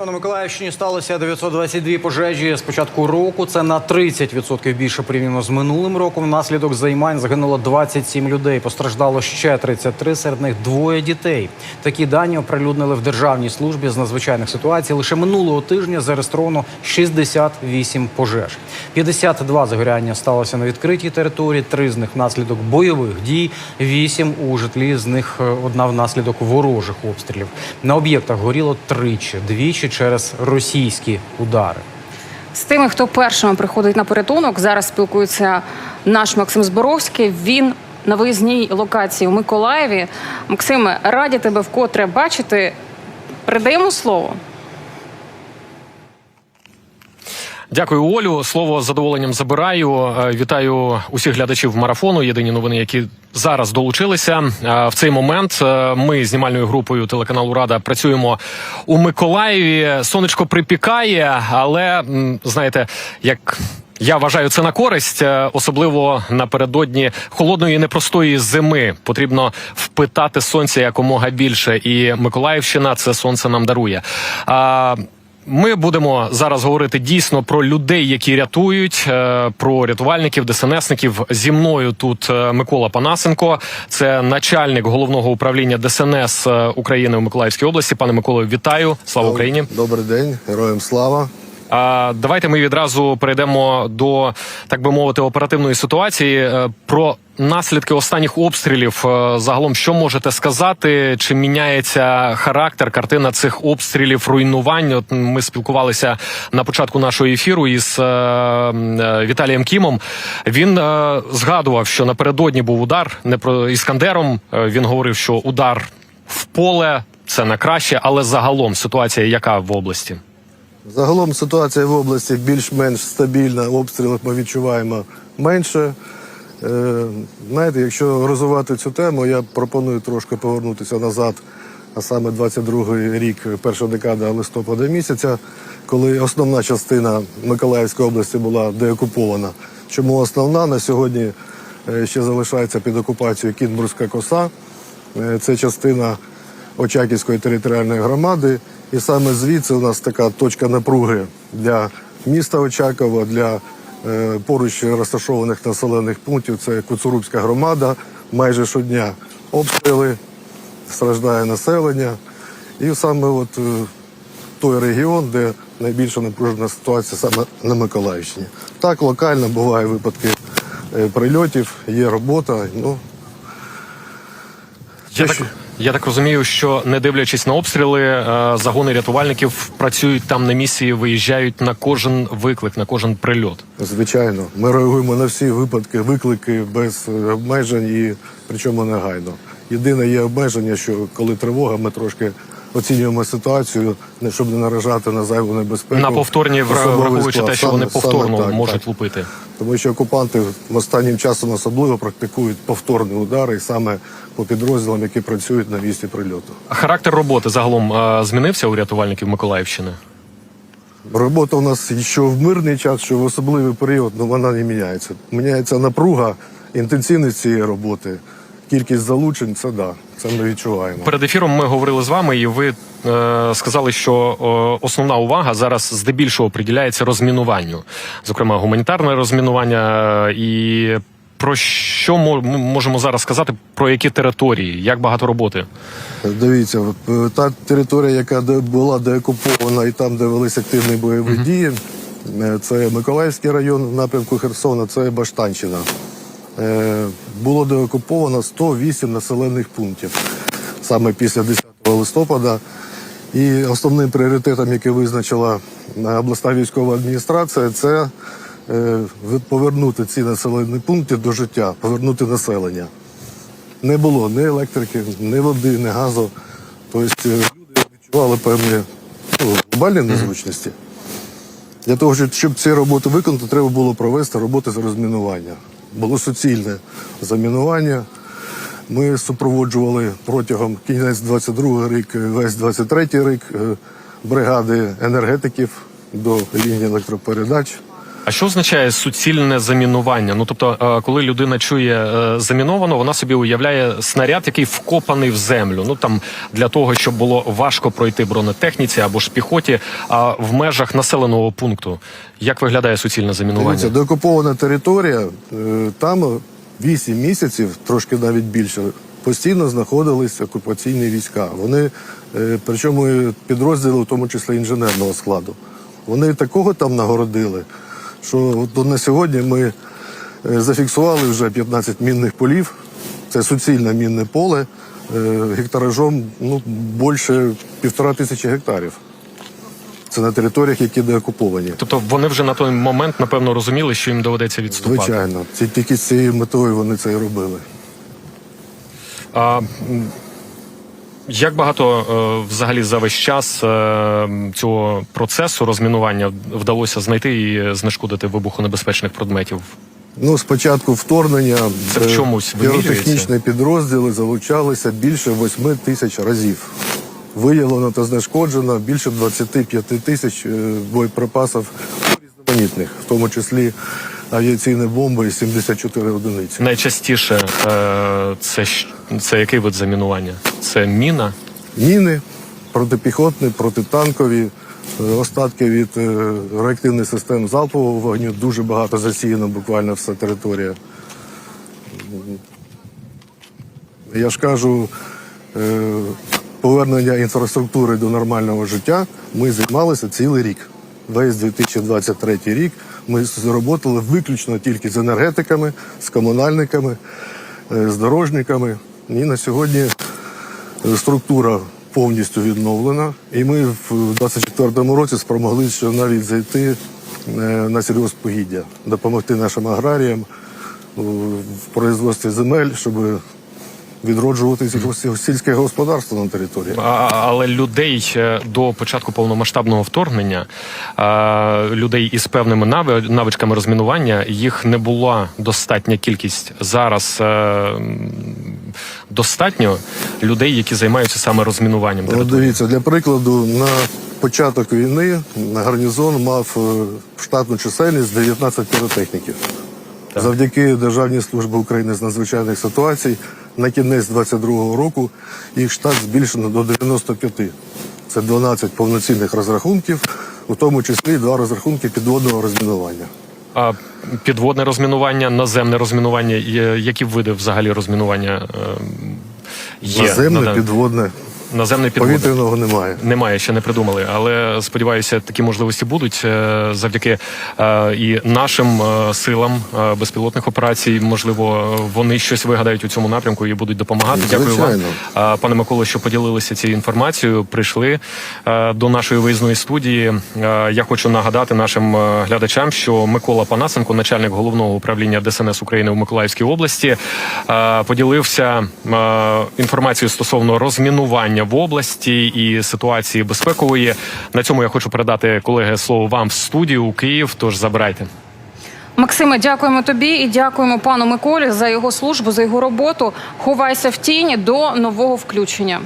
На Миколаївщині сталося 922 пожежі з початку року. Це на 30% більше порівняно з минулим роком. Внаслідок займань загинуло 27 людей. Постраждало ще 33, серед них двоє дітей. Такі дані оприлюднили в державній службі з надзвичайних ситуацій. Лише минулого тижня зареєстровано 68 пожеж. 52 загоряння сталося на відкритій території. Три з них внаслідок бойових дій, вісім у житлі. З них е, одна внаслідок ворожих обстрілів. На об'єктах горіло тричі, двічі через російські удари. З тими, хто першими приходить на порятунок, зараз спілкується наш Максим Зборовський. Він на виїзній локації у Миколаєві. Максиме, раді тебе вкотре бачити. Передаємо слово. Дякую, Олю. Слово з задоволенням забираю. Е, Вітаю усіх глядачів марафону. Єдині новини, які зараз долучилися. Е, В цей момент е, ми знімальною групою телеканалу Рада працюємо у Миколаєві. Сонечко припікає, але знаєте, як. Я вважаю це на користь, особливо напередодні холодної непростої зими. Потрібно впитати сонця якомога більше, і Миколаївщина це сонце нам дарує. А, ми будемо зараз говорити дійсно про людей, які рятують, е, про рятувальників, ДСНСників. Зі мною тут е, Микола Панасенко, це начальник головного управління ДСНС е, України в Миколаївській області. Пане Миколо, вітаю! Слава Україні! Добрий день, героям слава. А давайте ми відразу перейдемо до так би мовити оперативної ситуації. Е, Про наслідки останніх обстрілів е, загалом, що можете сказати? Чи міняється характер, картина цих обстрілів, руйнувань? От ми спілкувалися на початку нашого ефіру із е, Віталієм Кімом. Він згадував, що напередодні був удар не про іскандером. Він говорив, що удар в поле це на краще, але загалом ситуація яка в області? Загалом ситуація в області більш-менш стабільна, обстрілів ми відчуваємо менше. Е, знаєте, якщо розвивати цю тему, я пропоную трошки повернутися назад, а саме 22-й рік, перша декада листопада місяця, коли основна частина Миколаївської області була деокупована. Чому основна на сьогодні е, ще залишається під окупацією Кінбурзька коса. Е, Це частина Очаківської територіальної громади. І саме звідси у нас така точка напруги для міста Очакова, для е, поруч розташованих населених пунктів. Це Куцурубська громада. Майже щодня обстріли, страждає населення. І саме от е, той регіон, де найбільша напружена ситуація саме на Миколаївщині. Так, локально бувають випадки е, прильотів, є робота. Ну, Я так, я так розумію, що не дивлячись на обстріли, е, загони рятувальників працюють там на місії, виїжджають на кожен виклик, на кожен прильот. Звичайно, ми реагуємо на всі випадки, виклики без обмежень і причому негайно. Єдине є обмеження, що коли тривога, ми трошки оцінюємо ситуацію, щоб не наражати на зайву небезпеку. на повторні, вра- враховуючи те, що Саме- вони повторно саме так, можуть так. лупити. Тому що окупанти останнім часом особливо практикують повторні удари саме по підрозділам, які працюють на місці прильоту. А Характер роботи загалом змінився у рятувальників Миколаївщини. Робота у нас що в мирний час, що в особливий період, ну вона не міняється. Міняється напруга, інтенсивність цієї роботи, кількість залучень це да, це ми відчуваємо. Перед ефіром ми говорили з вами, і ви е, сказали, що е, основна увага зараз здебільшого приділяється розмінуванню, зокрема гуманітарне розмінування. е, І про що ми можемо зараз сказати, про які території, як багато роботи? Дивіться, е, та територія, яка була деокупована і там, де велись активні бойові дії, е, це Миколаївський район в напрямку Херсона, це Баштанщина. Е, Було деокуповано 108 населених пунктів саме після 10 листопада. І основним пріоритетом, який визначила е, обласна військова адміністрація, це е, повернути ці населені пункти до життя, повернути населення. Не було ні електрики, ні води, ні газу. Тобто люди відчували певні ну, глобальні незручності. Для того, щоб ці роботи виконати, треба було провести роботи з розмінування. Було суцільне замінування. Ми супроводжували протягом кінець 22 рік, весь 23 рік е, бригади енергетиків до лінії електропередач. А що означає суцільне замінування? Ну тобто, е, коли людина чує е, заміновано, вона собі уявляє снаряд, який вкопаний в землю. Ну там для того, щоб було важко пройти бронетехніці або ж піхоті, а в межах населеного пункту. Як виглядає суцільне замінування? Дивіться, деокупована територія, е, там 8 місяців, трошки навіть більше, постійно знаходились окупаційні війська. Вони, причому підрозділи, в тому числі інженерного складу. Вони такого там нагородили, що от на сьогодні ми е, зафіксували вже 15 мінних полів. Це суцільне мінне поле е, гектаражом ну, більше півтора тисячі гектарів. Це на територіях, які деокуповані. Тобто вони вже на той момент напевно розуміли, що їм доведеться відступати. Звичайно, тільки з цією метою вони це і робили. А як багато е, взагалі за весь час е, цього процесу розмінування вдалося знайти і знешкодити вибухонебезпечних предметів? Ну, спочатку вторгнення Це в е, чомусь піротехнічні підрозділи залучалися більше 8 тисяч разів. Виявлено та знешкоджено більше 25 тисяч боєприпасів різноманітних, в тому числі авіаційні бомби і 74 одиниці. Найчастіше е, це, це який вид замінування? Це міна. Міни, протипіхотні, протитанкові, е, остатки від е, реактивних систем залпового вогню. Дуже багато засіяно буквально вся територія. Я ж кажу, е, повернення інфраструктури до нормального життя ми займалися цілий рік. Весь 2023 рік ми зроботали виключно тільки з енергетиками, з комунальниками, е, з дорожниками. І на сьогодні е, структура повністю відновлена. І ми в 2024 році спромоглися ще навіть зайти е, на сільгоспогіддя, допомогти нашим аграріям в производстві земель, щоб відроджувати сільгос- сільське господарство на території. А, але людей е, до початку повномасштабного вторгнення, е, людей із певними нави- навичками розмінування, їх не була достатня кількість. Зараз е, достатньо людей, які займаються саме розмінуванням. От території. дивіться, для прикладу, на початок війни гарнізон мав штатну чисельність 19 піротехніків. Завдяки Державній службі України з надзвичайних ситуацій на кінець 22-го року їх штат збільшено до 95. Це 12 повноцінних розрахунків, у тому числі два розрахунки підводного розмінування. А підводне розмінування, наземне розмінування, які види взагалі розмінування е, є? Наземне, на підводне, Наземне підводне. повітряного немає. Немає, ще не придумали, але сподіваюся, такі можливості будуть е, завдяки е, і нашим е, силам безпілотних операцій. Можливо, вони щось вигадають у цьому напрямку і будуть допомагати. Дякую вам, пане Миколо, що поділилися цією інформацією. Прийшли до нашої виїзної студії. Я хочу нагадати нашим глядачам, що Микола Панасенко, начальник головного управління ДСНС України в Миколаївській області, поділився інформацією стосовно розмінування в області і ситуації безпекової. На цьому я хочу передати колеги слово вам в студію у Київ. Тож забирайте. Максиме, дякуємо тобі і дякуємо пану Миколі за його службу, за його роботу. Ховайся в тіні до нового включення.